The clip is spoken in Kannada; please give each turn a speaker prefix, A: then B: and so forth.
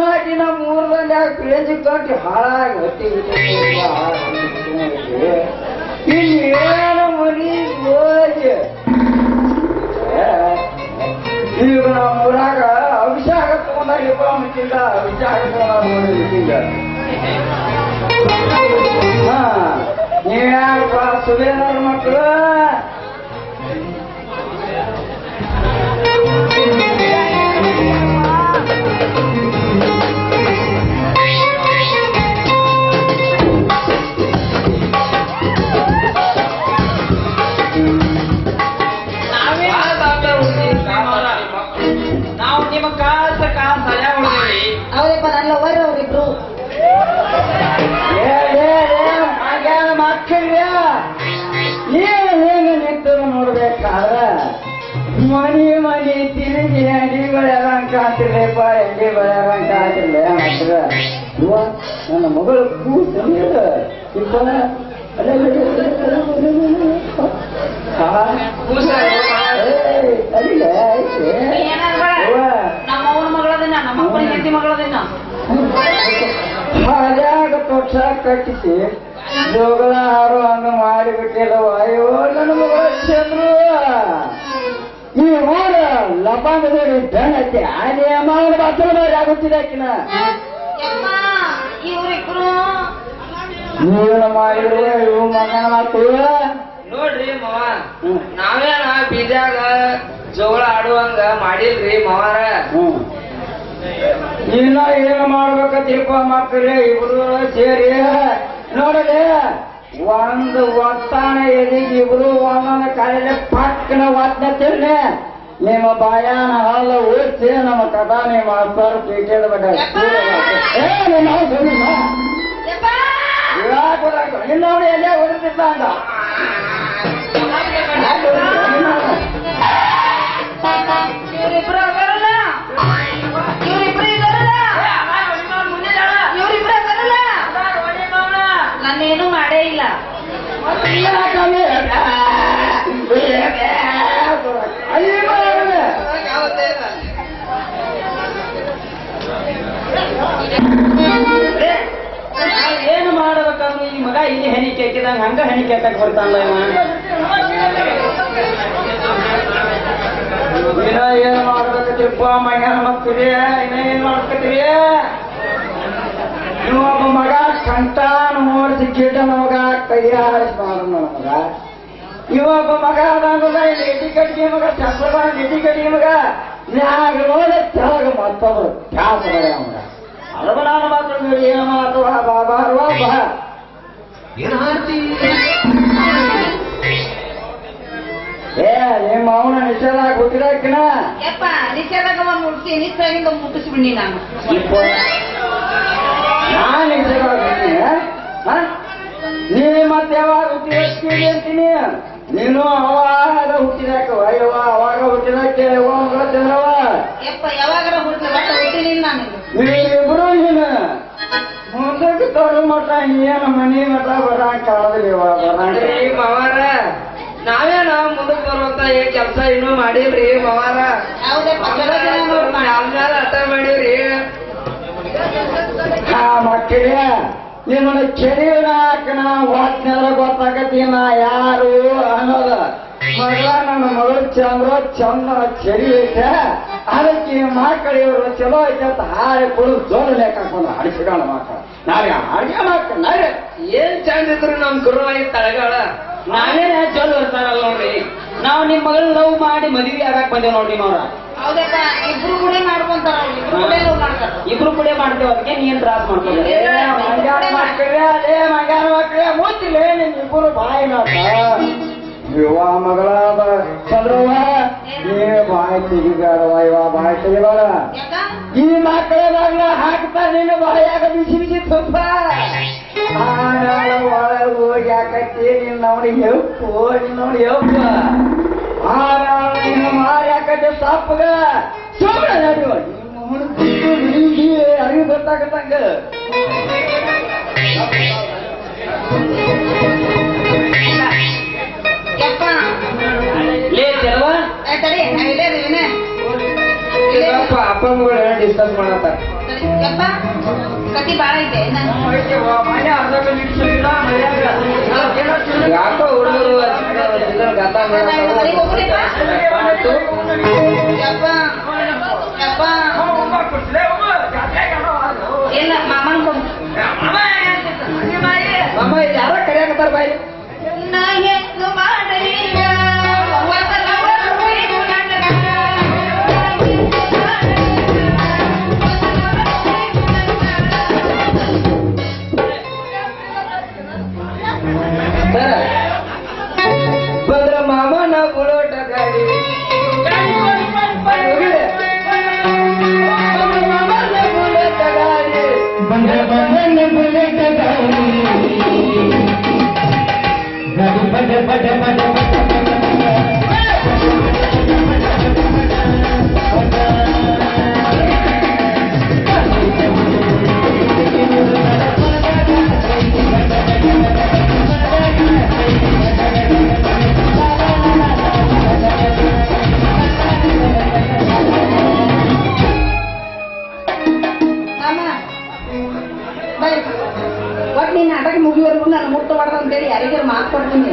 A: ನೋವು ಹಾಕಿ ನಮ್ಮ ಊರಲ್ಲಿ ಆ ಕ್ರೇಜಿ ಕಟ್ಟಿ ಹಾಳಾಗಿ ಇಲ್ಲಿ ಏನು ಮನಿ ಹೋಗಿ ಈಗ ನಮ್ಮ ಊರಾಗ ಅಭಿಷೇಕ ತಗೊಂಡಾಗಿಪ್ಪ ಮುಚ್ಚಿಲ್ಲ ಅಭಿಷೇಕ ತಗೊಂಡ ಹಾ ನೀವ್ಯಾರಪ್ಪ ಸುಬೇದಾರ ಮಕ್ಕಳು ಮಗನ ಮಕ್ಕಳಿಗೆ ಏನು ಏನು ನಿಂತು ನೋಡ್ಬೇಕಾದ್ರ ಮನಿ ಮನಿ ತಿರುಗಿ ಅಡಿಗಳು ಯಾರಂಕ ಹಾಕಿರ್ಲೇಪ ಎಡಿಗಳು ಯಾರಂಕ ಹಾಕಿರ್ಲೆ ಹತ್ರ ಇವ ನನ್ನ ಮಗಳು ಕೂಸು ನೀರು ಇಪ್ಪ ಅಲ್ಲೇ ಅಡಿಲ್ಲ
B: ನಮ್ಮ ಅವನ ಮಗಳದಿನ ನಮ್ಮ ಅಪ್ಪನ ಹೆಂಡತಿ ಮಗಳದಿನ
A: ಹಾಜಾಗ ತೊಟ್ಟ ಕಟ್ಟಿಸಿ ಜೋಗಳ ಹಾರು ಹಂಗ ಮಾಡಿಬಿಟ್ಟಿಲ್ಲ ಅಯ್ಯೋ ನನ್ನ ಮಗಳ ಚಂದ್ರು ಈ ಊರ ಲಪಾಂಗದಲ್ಲಿ ಬೆನ್ನತ್ತಿ ಅದೇ ಮಾವನ ಬಾತ್ರೂಮ್ ಆಗುತ್ತಿದೆ ಆಕಿನ. ನೀವೇನು ಮಾಡಿದ್ರೆ ಇವು ಮಗನ ಮಾತು.
C: ನೋಡ್ರಿ ಮಾವ. ನಾವೇನ ಬೀಜಾಗ ಜೋಳ ಆಡುವಂಗ ಮಾಡಿಲ್ರಿ ಮಾವಾರ
A: ಇನ್ನ ಏನು ತಿಳ್ಕೊ ಮಕ್ಕಳೇ ಇಬ್ರು ಸೇರಿ ನೋಡಲಿ ಒಂದು ಒತ್ತಾನ ಎದಿಗೆ ಇಬ್ರು ಒಂದೊಂದು ಕಾಲಲ್ಲಿ ಪಕ್ಕನ ಒತ್ತನೆ ನಿಮ್ಮ ಬಾಯಾನ ಹಾಲು ಓದಿಸಿ ನಮ್ಮ ಕಥಾ ನಿಮ್ಮ ಅಪ್ಪರು ಪೀಠದ ಬಗ್ಗೆ ಏ ನಿಮ್ಮ ಅವ್ವ
C: ಏನು ಮಾಡ್ಬೇಕಂದ್ರೆ ಈ ಮಗ ಇಲ್ಲಿ ಹೆಣಿ ಕೇಕಿದಂಗ ಹಂಗ ಹೆಣಿ ಕೇಕಕ್ ಬರ್ತಾನಲ್ಲ ಇವ.
A: ಏನು ಮಾಡ್ಬೇಕಪ್ಪ ಮಗನ ಮಕ್ಕಳೇ ಇನ್ನ ಏನ್ ಮಾಡ್ಬೇಕ್ರಿ ನೀವೊಬ್ಬ ಮಗ, ಸಂತಾನ ಮೂರ್ತಿ ಕೀಟ ಮಗ ಕೈ ಹಾರಿಸಿ ಮಾಡ ಮಗ ಇವೊಬ್ಬ ಮಗ ಅದಾನಲ್ಲ ಇಲ್ಲಿ ಎಡಿ ಕಟ್ಟಿಗೆ ಮಗ ಚಪ್ರ ಎಡಿ ಕಟ್ಟಿಗೆ ಮಗ. ನ್ಯಾಗ ನೋಡ ಕೆಳಗ ಮತ್ತೊಬ್ರು ಖ್ಯಾತ ಮಗ. ಅದ ನಾನು ಮಾತ್ರ ಏನು ಮಾತು? ಬಾ ಬಾ ಬಾ ಬಾ. ಏ ನಿಮ್ಮ ಅವನ ನಿಷೇಧ ಗೊತ್ತಿರಾಕಿನ
B: ಯಪ್ಪ ಒಂದು ಮುಟ್ಟಿಸಿ ನಿಶ್ಚಯದಿಂದ ಮುಟ್ಟಿಸ್ಬಿಡಿ ನಾನು.
A: ನಾನು ನಿಷೇಧ ನೀ ಮತ್ತೆ ಯಾವಾಗ ಅಂತೀನಿ? ನೀನು ಅವಾಗ ಹುಟ್ಟಿದಾಕ ಅಯ್ಯವ ಅವಾಗ ಹುಟ್ಟಿದಾಕೆ ಮಗಳ ಚಂದ್ರವ.
B: ಯಪ್ಪ ಯಾವಾಗಾರ ಹುಟ್ಟಿನಿಲ್ಲ ನಾನು.
A: ನೀವಿಬ್ರು ನೀನು. ಮುಂದಕ್ಕೆ ತೋರು ಮಟ್ಟ ಏನು ಮನಿ ಮಠ ಬರ ಕಾಲದಲ್ಲಿ ಬರಂಗ
C: ಮಾವಾರ ನಾವೇನ ಮುಂದಕ್ಕೆ ಬರುವಂತ ಏನ್ ಕೆಲಸ ಇನ್ನೂ ಮಾಡಿಲ್ರಿ ಮವಾರ? ಅರ್ಥ ಮಾಡಿವ್ರಿ
A: ಹಾ ಮಕ್ಕಳೇ ನಿಮ್ಮನ್ನ ಕೆರಿಯನ ಹಾಕಣ ವಾಚ್ನೆಲ್ಲ ಗೊತ್ತಾಗತ್ತಿ ನಾ ಯಾರು ಅನ್ನೋದ? ಮಗಳ ನನ್ನ ಮಗಳು ಚಂದ್ರ ಚಂದ ಚರಿ ಐತೆ. ಅದಕ್ಕೆ ಈ ಮಕ್ಕಳು ಇವರು ಚಲೋ ಐತೆ ಅಂತ ಹಾರಿ ಕುಡಿದು ಜೋರು ಲೆಕ್ಕ ಹಾಕೊಂಡು ಮಾಕ ಮಕ್ಕಳು. ನಾವೇ ಹಾಡಿಗೆ ಮಾಡ್ಕೊಂಡು ನಾವೇ
C: ಏನ್ ಚಂದ ಇದ್ರು ನಮ್ ಗುರುವಾಗಿ ತಳಗಾಳ? ನಾವೇನ ಚಲೋ ಇರ್ತಾರಲ್ಲ ನೋಡ್ರಿ. ನಾವ್ ನಿಮ್ ಮಗಳ ಲವ್ ಮಾಡಿ ಮದ್ವಿ ಆಗಕ್ ಬಂದೇವ್ ನೋಡ್ರಿ
B: ಹೌದಪ್ಪ ಇಬ್ರು ಕೂಡ ಮಾಡ್ಕೊಂತಾರ ಅವ್ರು, ಇಬ್ರು ಕೂಡ
C: ಮಾಡ್ತೇವ ಅದಕ್ಕೆ ನೀನ್ ತ್ರಾಸ ಮಾಡ್ಕೊಂಡ್ರೆ
A: ಅದೇ ಮಂಗ್ಯಾನ ಮಕ್ಕಳೇ ಮುಚ್ಚಿಲ್ಲ ನಿಮ್ಮಿಬ್ಬರು ಬಾಯಿ ಮಾತ ಇವ ಮಗಳಾದ ಚಂದ್ರವ್ವ ನೀ ಬಾಯಿ ತೆಗಿಬೇಡವ ಇವ ಬಾಯಿ ತೆಗಿಬೇಡ ಈ ಮಕ್ಕಳ ಹಾಕಿ ಹಾಕ್ತಾ ನಿನ್ನ ಬಾಯಾಗ ಬಿಸಿ ಬಿಸಿ ತುಪ್ಪ. ಹಾಕತ್ತಿ ನಿನ್ನ ಅವನಿಗೆ ಎಪ್ಪು ನಿನ್ನ ಅವನಿಗೆ ಎಪ್ಪ ಮಾರ ನಿನ್ನ ಮಾರಿ ಹಾಕತ್ತೆ ಸಾಪಗ ಸುಮ್ಮನೆ ನಡೆಯುವ ನಿಮ್ಮ ಅವನು ನಿಂಗೆ ಅರಿವು ಗೊತ್ತಾಗತ್ತಂಗ. ಅಪ್ಪ ಅಪ್ಪ ಡಿಸ್ಕಸ್ ಮಾಡತ್ತಾರ?
B: ತಡಿ. ಯಪ್ಪ ಕತಿ ಬಾಳ ಐತೆ ನಾನು
A: ಯಾಕೋ ಹುಡುಗರು ಗತ
B: ಯಪ್ಪ Bada bada bada ಮುಗಿಯೋರ್ಗು ನಾನು ಮುಟ್ಟಬಾರ್ದು ಅಂತೇಳಿ ಯಾರಿಗಾರು ಮಾತು ಕೊಡ್ತೀನಿ.